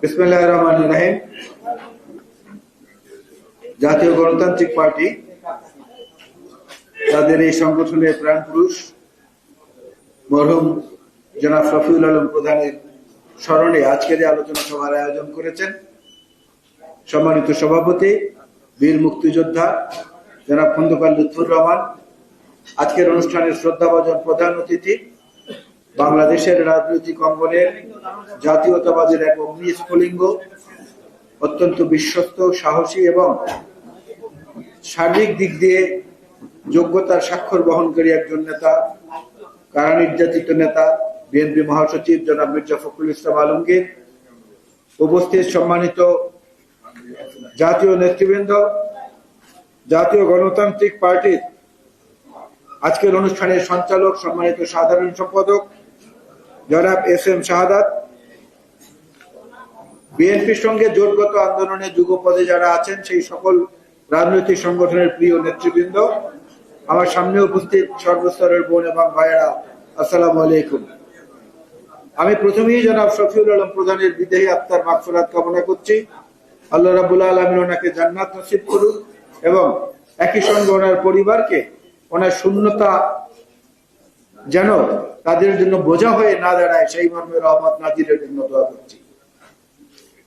বিসমিল্লাহ রহমান রাহিম। জাতীয় গণতান্ত্রিক পার্টি, তাদের এই সংগঠনের প্রাণ পুরুষ, মরহুম জনাব শফিউল আলম প্রধানের স্মরণে আজকের এই আলোচনা সভার আয়োজন করেছেন, সম্মানিত সভাপতি, বীর মুক্তিযোদ্ধা জনাব খন্দকার লুৎফুর রহমান আজকের অনুষ্ঠানের শ্রদ্ধাভাজন প্রধান অতিথি বাংলাদেশের রাজনৈতিক অঙ্গনের জাতীয়তাবাদের এক অগ্নি স্ফুলিঙ্গ, অত্যন্ত বিশ্বস্ত, সাহসী এবং সার্বিক দিক দিয়ে যোগ্যতার স্বাক্ষর বহনকারী একজন নেতা কারা নির্যাতিত নেতা, বিএনপি মহাসচিব জনাব মির্জা ফখরুল ইসলাম আলমগীর, উপস্থিত সম্মানিত জাতীয় নেতৃবৃন্দ, জাতীয় গণতান্ত্রিক পার্টির আজকের অনুষ্ঠানের সঞ্চালক সম্মানিত সাধারণ সম্পাদক জনাব এস এম শাহাদাত। বিএনপির সঙ্গে জোটগত আন্দোলনে যুগপদে যারা আছেন, সেই সকল রাজনৈতিক সংগঠনের প্রিয় নেতৃবৃন্দ, আমার সামনে উপস্থিত সর্বস্তরের বোন এবং ভাইয়েরা, আসসালামু আলাইকুম। আমি প্রথমেই জনাব শফিউল আলম প্রধানের বিদেহী আত্মার মাগফিরাত কামনা করছি। আল্লাহ রাবুল আলমিন ওনাকে জান্নাত নসিব করুন এবং একই সঙ্গে ওনার পরিবারকে ওনার শূন্যতা যেন তাদের জন্য বোঝা হয়ে না দাঁড়ায়, সেই মর্মে রহমত নাজিরের জন্য দোয়া করছি।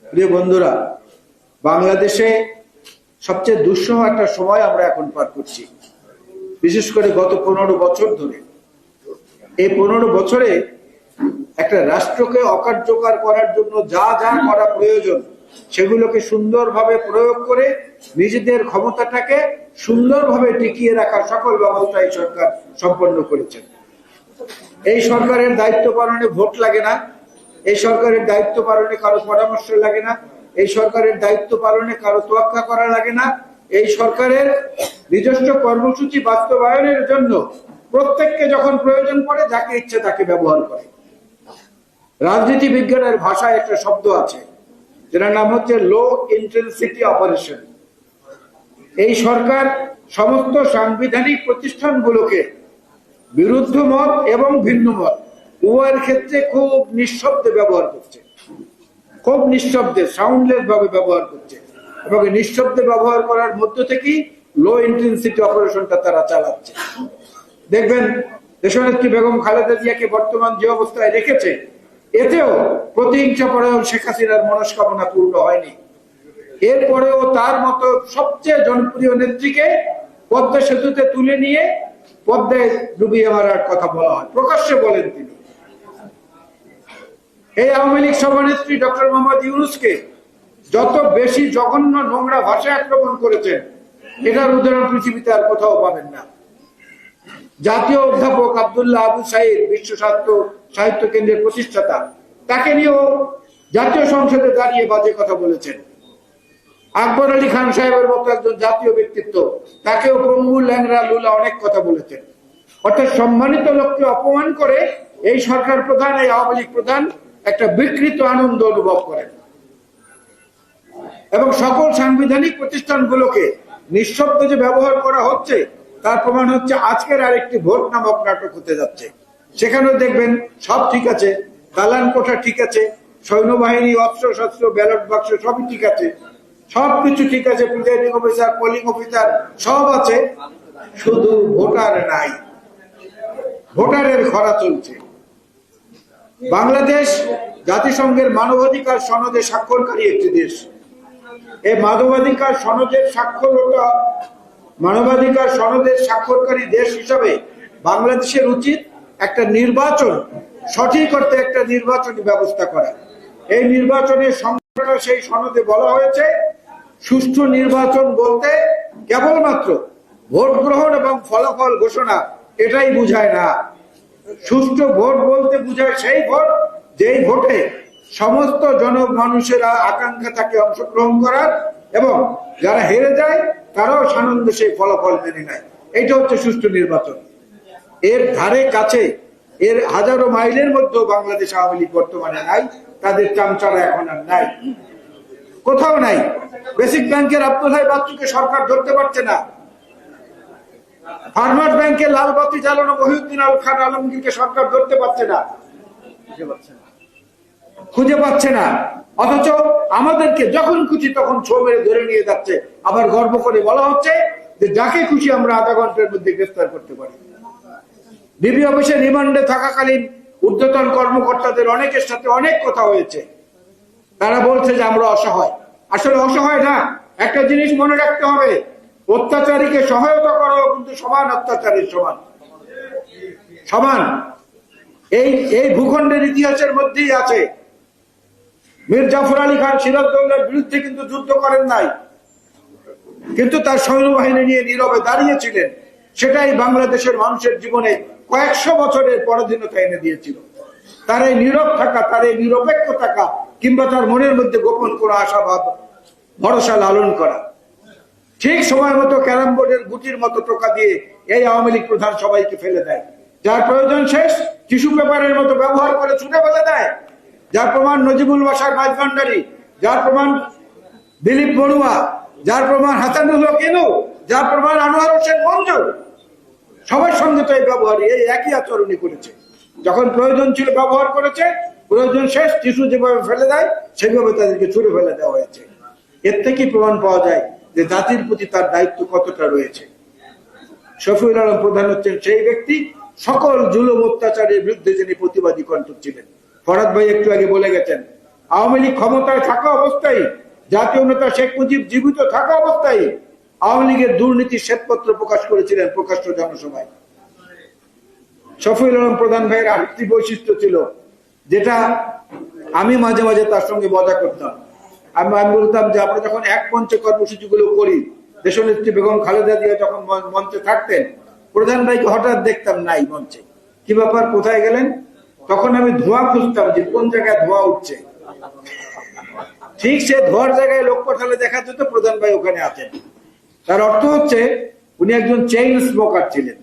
প্রিয় বন্ধুরা, বাংলাদেশে সবচেয়ে দুঃসহ একটা সময় আমরা এখন পার করছি। বিশেষ করে গত পনেরো বছর ধরে। এই পনেরো বছরে একটা রাষ্ট্রকে অকার্যকর করার জন্য যা যা করা প্রয়োজন, সেগুলোকে সুন্দরভাবে প্রয়োগ করে নিজেদের ক্ষমতাটাকে সুন্দরভাবে টিকিয়ে রাখার সকল ব্যবস্থা এই সরকার সম্পন্ন করেছেন। এই সরকারের দায়িত্ব পালনে ভোট লাগে না, এই সরকারের দায়িত্ব পালনে কারও পরামর্শ লাগে না, এই সরকারের দায়িত্ব পালনে কারও তোয়াক্কা করা লাগে না। এই সরকারের নিজস্ব কর্মসূচি বাস্তবায়নের জন্য প্রত্যেককে যখন প্রয়োজন পড়ে, যাকে ইচ্ছে তাকে ব্যবহার করে। রাজনীতি বিজ্ঞানের ভাষায় একটা শব্দ আছে, যেটার নাম হচ্ছে লো ইন্টেন্সিটি অপারেশন এই সরকার সমস্ত সাংবিধানিক প্রতিষ্ঠানগুলোকে বিরুদ্ধ মত এবং ভিন্ন মত, উভয়ের ক্ষেত্রে খুব নিঃশব্দে ব্যবহার করছে। খুব নিঃশব্দে সাউন্ডলেস ভাবে ব্যবহার করছে। এবং নিঃশব্দে ব্যবহার করার মধ্য থেকেই লো ইন্টেন্সিটি অপারেশনটা তারা চালাচ্ছে। দেখবেন, দেশনেত্রী বেগম খালেদা জিয়াকে বর্তমান যে অবস্থায় রেখেছে, এতেও প্রতিহিংসা পরায়ণ শেখ হাসিনার মনস্কামনা পূর্ণ হয়নি। এরপরেও তার মতো সবচেয়ে জনপ্রিয় নেত্রীকে পদ্মা সেতুতে তুলে নিয়ে পদ্মায় ডুবিয়ে মারার কথা বলা হয়। প্রকাশ্যে বলেন তিনি। এই আওয়ামী লীগ সভানেত্রী ডক্টর মোহাম্মদ ইউনুসকে যত বেশি জঘন্য নোংরা ভাষায় আক্রমণ করেছেন, এটার উদাহরণ পৃথিবীতে আর কোথাও পাবেন না। জাতীয় অধ্যাপক আবদুল্লাহ আবু সাইদ, বিশ্ব সাহিত্য সাহিত্য কেন্দ্রের প্রতিষ্ঠাতা, তাকে নিয়েও জাতীয় সংসদে দাঁড়িয়ে বাজে কথা বলেছেন। আকবর আলী খান সাহেবের মতো একজন জাতীয় ব্যক্তিত্ব, তাকেও পঙ্গু ল্যাংরা লুলা অনেক কথা বলেছেন। অর্থাৎ সম্মানিত লোককে অপমান করে এই সরকার প্রধান, এই আওয়ামী লীগ প্রধান একটা বিকৃত আনন্দ অনুভব করেন। এবং সকল সাংবিধানিক প্রতিষ্ঠানগুলোকে নিঃশব্দ যে ব্যবহার করা হচ্ছে, তার প্রমাণ হচ্ছে আজকের আরেকটি ভোট নামক নাটক হতে যাচ্ছে। সেখানেও দেখবেন সব ঠিক আছে দালান কোঠা ঠিক আছে, সৈন্যবাহিনী অস্ত্র শস্ত্র ব্যালট বাক্স সবই ঠিক আছে সবকিছু ঠিক আছে প্রিজাইডিং অফিসার পোলিং অফিসার সব আছে, শুধু ভোটার নাই। ভোটারের খরা চলছে। বাংলাদেশ জাতিসংঘের মানবাধিকার সনদে স্বাক্ষরকারী একটি দেশ। এই মানবাধিকার সনদের স্বাক্ষরতা মানবাধিকার সনদের স্বাক্ষরকারী দেশ হিসাবে বাংলাদেশের উচিত একটা নির্বাচন, সঠিক অর্থে একটা নির্বাচনী ব্যবস্থা করা। এই নির্বাচনের সংখ্যাটা সেই সনদে বলা হয়েছে সুষ্ঠু নির্বাচন বলতে কেবলমাত্র ভোট গ্রহণ এবং ফলাফল ঘোষণা, এটাই বুঝায় না। সুষ্ঠু ভোট বলতে বুঝায় সেই ভোট, যেই ভোটে সমস্ত জন মানুষেরা আকাঙ্ক্ষা থাকে অংশগ্রহণ করার এবং যারা হেরে যায়, তারাও সানন্দে সেই ফলাফল মেনে নেয়। এটা হচ্ছে সুষ্ঠু নির্বাচন। এর ধারে কাছে, এর হাজারো মাইলের মধ্যেও বাংলাদেশ আওয়ামী লীগ বর্তমানে নাই, তাদের চামচারা এখন আর নাই। কোথাও নাই। বেসিক ব্যাংকের আব্দুল হাই বাচ্চুকে সরকার ধরতে পারছে না। ফার্মার্স ব্যাংকের লাল বাতি জ্বালানো মহিউদ্দিন আল খান আলমগীরকে সরকার ধরতে পারছে না। খুঁজে পাচ্ছে না। অথচ আমাদেরকে যখন খুশি তখন ছো মেরে ধরে নিয়ে যাচ্ছে। আবার গর্ব করে বলা হচ্ছে যে যাকে খুশি আমরা আধা ঘণ্টার মধ্যে গ্রেফতার করতে পারি। ডিবি অফিসে রিমান্ডে থাকাকালীন ঊর্ধ্বতন কর্মকর্তাদের অনেকের সাথে অনেক কথা হয়েছে। তারা বলছে যে আমরা অসহায়। আসলে অসহায় না। একটা জিনিস মনে রাখতে হবে, অত্যাচারীকে সহায়তা করো কিন্তু সমান, অত্যাচারীর সমান। সমান। এই এই ভূখণ্ডের ইতিহাসের মধ্যেই আছে। মীর জাফর আলী খান সিরাজদৌল্লার বিরুদ্ধে কিন্তু যুদ্ধ করেন নাই। কিন্তু তার সৈন্যবাহিনী নিয়ে নীরবে দাঁড়িয়েছিলেন। সেটাই বাংলাদেশের মানুষের জীবনে কয়েকশো বছরের পরাধীনতা এনে দিয়েছিল। তার এই নীরব থাকা তার এই নিরপেক্ষ থাকা, কিংবা তার মনের মধ্যে গোপন করা আশাবাদ ভরসা লালন করা। ঠিক সময় মতো ক্যারাম বোর্ডের গুটির মতো টোকা দিয়ে এই আওয়ামী লীগ প্রধান সবাইকে ফেলে দেয়। যার প্রয়োজন শেষ, টিস্যু পেপারের মতো ব্যবহার করে ছুটে ফেলে দেয়। যার প্রমাণ নজিবুল বাসার মাঝভান্ডারি যার প্রমাণ দিলীপ বড়ুয়া, যার প্রমাণ হাসানুল হক ইনু যার প্রমাণ আনোয়ার হোসেন মঞ্জুর, সবার সঙ্গে তো এই ব্যবহারই এই একই আচরণই করেছে। যখন প্রয়োজন ছিল ব্যবহার করেছে, প্রয়োজন শেষ টিস্যু যেভাবে ফেলে দেয়, সেভাবে তাদেরকে ছুড়ে ফেলে দেওয়া হয়েছে। এর থেকেই প্রমাণ পাওয়া যায় যে জাতির প্রতি তার দায়িত্ব কতটা রয়েছে। শফিউল আলম প্রধান হচ্ছেন সেই ব্যক্তি। সকল জুলুম, অত্যাচারের বিরুদ্ধে যিনি প্রতিবাদী কণ্ঠ ছিলেন। ফরাদ ভাই একটু আগে বলে গেছেন, আওয়ামী লীগ ক্ষমতায় থাকা অবস্থায়, জাতীয় নেতা শেখ মুজিব জীবিত থাকা অবস্থায় আওয়ামী লীগের দুর্নীতির শ্বেতপত্র প্রকাশ করেছিলেন প্রকাশ্য জনসভায়। শফিউল আলম প্রধান ভাইয়ের আরেকটি বৈশিষ্ট্য ছিল, যেটা আমি মাঝে মাঝে তার সঙ্গে মজা করতাম। আমি আমি বলতাম যে, আমরা যখন এক মঞ্চে কর্মসূচিগুলো করি, দেশনেত্রী বেগম খালেদা জিয়া যখন মঞ্চে থাকতেন, প্রধান ভাইকে হঠাৎ দেখতাম, নাই মঞ্চে। কি ব্যাপার, কোথায় গেলেন? তখন আমি ধোঁয়া খুঁজতাম যে, কোন জায়গায় ধোঁয়া উঠছে। ঠিক সে ধোয়ার জায়গায় লোক পাঠালে দেখা যেত, প্রধান ভাই ওখানে আছেন। তার অর্থ হচ্ছে, উনি একজন চেইন স্মোকার ছিলেন।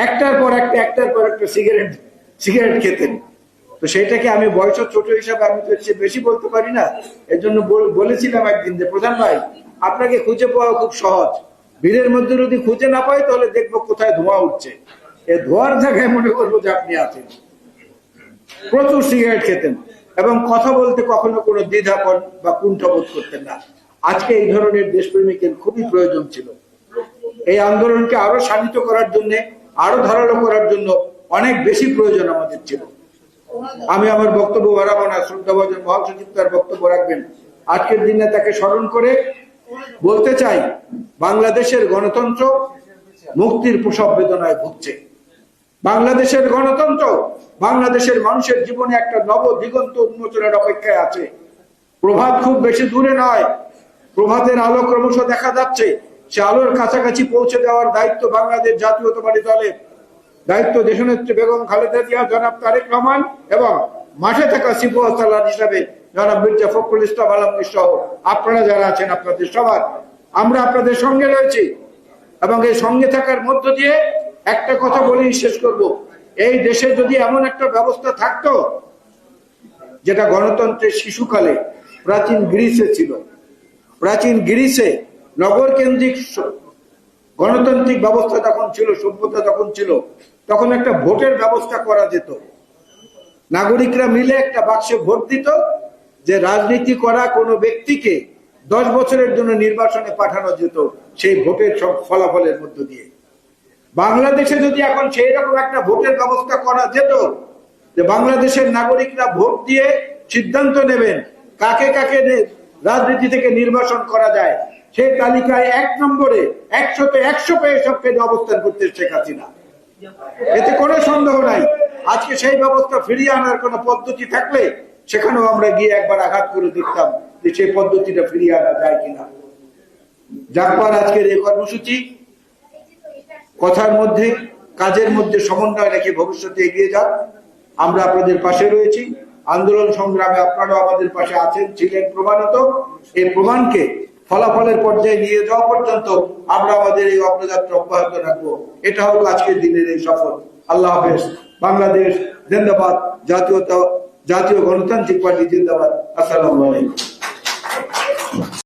একটার পর একটা, একটার পর একটা সিগারেট সিগারেট খেতেন তো সেটাকে আমি বয়স ছোট হিসাবে আমি তো বেশি বলতে পারি না। এর জন্য বলেছিলাম একদিন যে, প্রধান ভাই, আপনাকে খুঁজে পাওয়া খুব সহজ। ভিড়ের মধ্যে যদি খুঁজে না পাই, তাহলে দেখব কোথায় ধোঁয়া উঠছে। এই ধোয়ার জায়গায় মনে করব যে আপনি আছেন। প্রচুর সিগারেট খেতেন এবং কথা বলতে কখনো কোনো দ্বিধা কর- বা কুণ্ঠ বোধ করতেন না। আজকে এই ধরনের দেশপ্রেমিকের খুবই প্রয়োজন ছিল। এই আন্দোলনকে আরও শানিত করার জন্য আরও ধারালো করার জন্য অনেক বেশি প্রয়োজন আমাদের ছিল। আমি আমার বক্তব্য বাড়াবো না শ্রদ্ধাভাজন মহাসচিব তার বক্তব্য রাখবেন। আজকের দিনে তাকে স্মরণ করে বলতে চাই, বাংলাদেশের গণতন্ত্র মুক্তির প্রসব বেদনায় ভুগছে। বাংলাদেশের গণতন্ত্র বাংলাদেশের মানুষের জীবনে একটা নব দিগন্ত উন্মোচনের অপেক্ষায় আছে। প্রভাত খুব বেশি দূরে নয়। প্রভাতের আলো ক্রমশ দেখা যাচ্ছে। সে আলোর কাছাকাছি পৌঁছে দেওয়ার দায়িত্ব বাংলাদেশ জাতীয়তাবাদী দলের। দায়িত্ব দেশনেত্রী বেগম খালেদা জিয়া, জনাব তারেক রহমান এবং মাঠে থাকা আসালান হিসাবে জনাব মির্জা ফখরুল ইসলাম আলমগীর সহ আপনারা যারা আছেন আপনাদের সবার। আমরা আপনাদের সঙ্গে রয়েছি এবং এই সঙ্গে থাকার মধ্য দিয়ে একটা কথা বলেই শেষ করব। এই দেশে যদি এমন একটা ব্যবস্থা থাকতো, যেটা গণতন্ত্রের শিশুকালে প্রাচীন গ্রিসে ছিল, প্রাচীন গ্রিসে নগর কেন্দ্রিক গণতান্ত্রিক ব্যবস্থা যখন ছিল, সভ্যতা যখন ছিল, তখন একটা ভোটের ব্যবস্থা করা যেত। নাগরিকরা মিলে একটা বাক্সে ভোট দিত যে রাজনীতি করা কোনো ব্যক্তিকে দশ বছরের জন্য নির্বাচনে পাঠানো যেত সেই ভোটের সব ফলাফলের মধ্য দিয়ে। বাংলাদেশে যদি এখন সেই রকম একটা ভোটের ব্যবস্থা করা যেত যে বাংলাদেশের নাগরিকরা ভোট দিয়ে সিদ্ধান্ত নেবেন কাকে কাকে রাজনীতি থেকে নির্বাচন করা যায় সেই তালিকায় এক নম্বরে একশোতে একশো পেয়ে সবকে অবস্থান করতে শেখ হাসিনা। এতে কোনো সন্দেহ নাই। আজকে সেই ব্যবস্থা ফিরিয়ে আনার কোনো পদ্ধতি থাকলে সেখানেও আমরা গিয়ে একবার আঘাত করে দেখতাম যে সেই পদ্ধতিটা ফিরিয়ে আনা যায় কিনা। জাকবার আজকের এই কর্মসূচি কথার মধ্যে, কাজের মধ্যে সমন্বয় রেখে ভবিষ্যতে এগিয়ে যান আমরা আপনাদের পাশে রয়েছি। আন্দোলন সংগ্রামে আপনারাও আমাদের পাশে আছেন, ছিলেন প্রমাণিত। এই প্রমাণকে ফলাফলের পর্যায়ে নিয়ে যাওয়া পর্যন্ত আমরা আমাদের এই অগ্রযাত্রা অব্যাহত রাখব। এটা হলো আজকের দিনের এই সফর আল্লাহ হাফেজ। বাংলাদেশ জিন্দাবাদ। জাতীয়তা জাতীয় গণতান্ত্রিক পার্টি জিন্দাবাদ। আসসালামু আলাইকুম।